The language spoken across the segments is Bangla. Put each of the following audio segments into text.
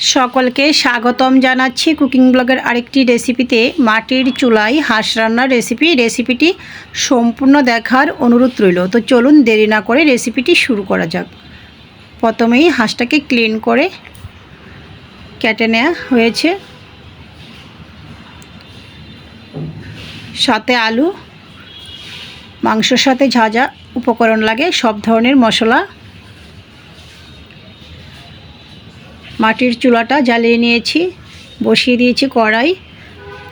সকলকে স্বাগতম জানাচ্ছি কুকিং ব্লগের আরেকটি রেসিপিতে। মাটির চুলায় হাঁস রান্নার রেসিপি, রেসিপিটি সম্পূর্ণ দেখার অনুরোধ রইল। তো চলুন দেরি না করে রেসিপিটি শুরু করা যাক। প্রথমেই হাঁসটাকে ক্লিন করে কেটে নেওয়া হয়েছে। সাথে আলু, মাংসর সাথে যা উপকরণ লাগে, সব ধরনের মশলা মাটির চুলাটা জ্বালিয়ে নিয়েছি, বসিয়ে দিয়েছি কড়াই,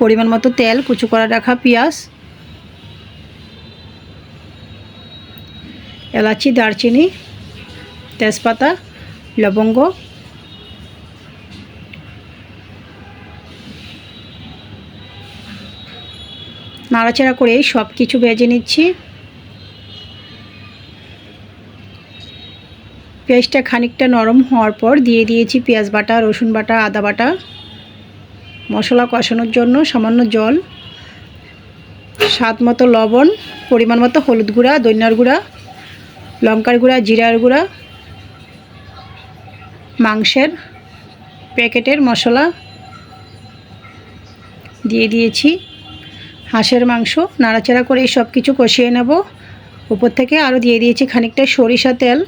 পরিমাণ মতো তেল, কুচু করা রাখা পেঁয়াজ, এলাচি, দারচিনি, তেজপাতা, লবঙ্গ, নাড়াচাড়া করে সব কিছু ভেজে নিচ্ছি। পেঁয়াজটা খানিকটা নরম হওয়ার পর দিয়ে দিয়েছি পেঁয়াজ বাটা, রসুন বাটা, আদা বাটা। মশলা কষানোর জন্য সামান্য জল, স্বাদ মতো লবণ, পরিমাণ মতো হলুদ গুঁড়া দৈন্যার গুঁড়া, লঙ্কার গুঁড়া, জিরার গুঁড়া, মাংসের প্যাকেটের মশলা দিয়ে দিয়েছি। হাঁসের মাংস, নাড়াচাড়া করে সব কিছু কষিয়ে নেব। উপর থেকে আরও দিয়ে দিয়েছি খানিকটা সরিষা তেল।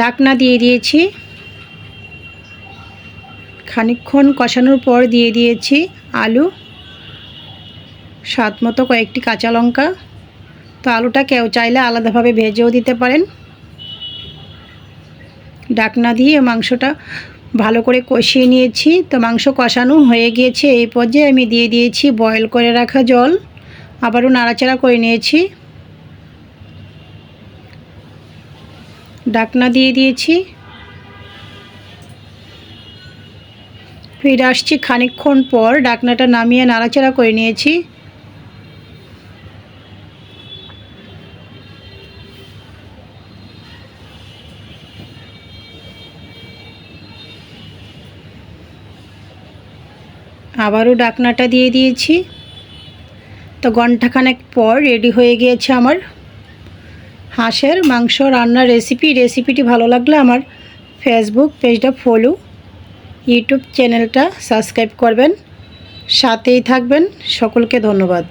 ডাকনা দিয়ে দিয়েছি। খানিকক্ষণ কষানোর পর দিয়ে দিয়েছি আলু। স্বাদ মতো কয়েকটি কাঁচা লঙ্কা। তো আলুটা কেউ চাইলে আলাদাভাবে ভেজেও দিতে পারেন। ডাকনা দিয়ে মাংসটা ভালো করে কষিয়ে নিয়েছি। তো মাংস কষানো হয়ে গিয়েছে। এই পর্যায়ে আমি দিয়ে দিয়েছি বয়েল করে রাখা জল। আবারও নাড়াচাড়া করে নিয়েছি। ডাকনা দিয়ে দিয়েছি। ফিরে আসছি খানিকক্ষণ পর, ডাকনাটা নামিয়ে নাড়াচাড়া করে নিয়েছি। আবারও ডাকনাটা দিয়ে দিয়েছি। তো ঘন্টাখানেক পর রেডি হয়ে গিয়েছে আমার হাঁসের মাংস রান্নার রেসিপি রেসিপিটি ভালো লাগলে আমার ফেসবুক পেজটা ফলো ইউটিউব চ্যানেলটা সাবস্ক্রাইব করবেন। সাথেই থাকবেন। সকলকে ধন্যবাদ।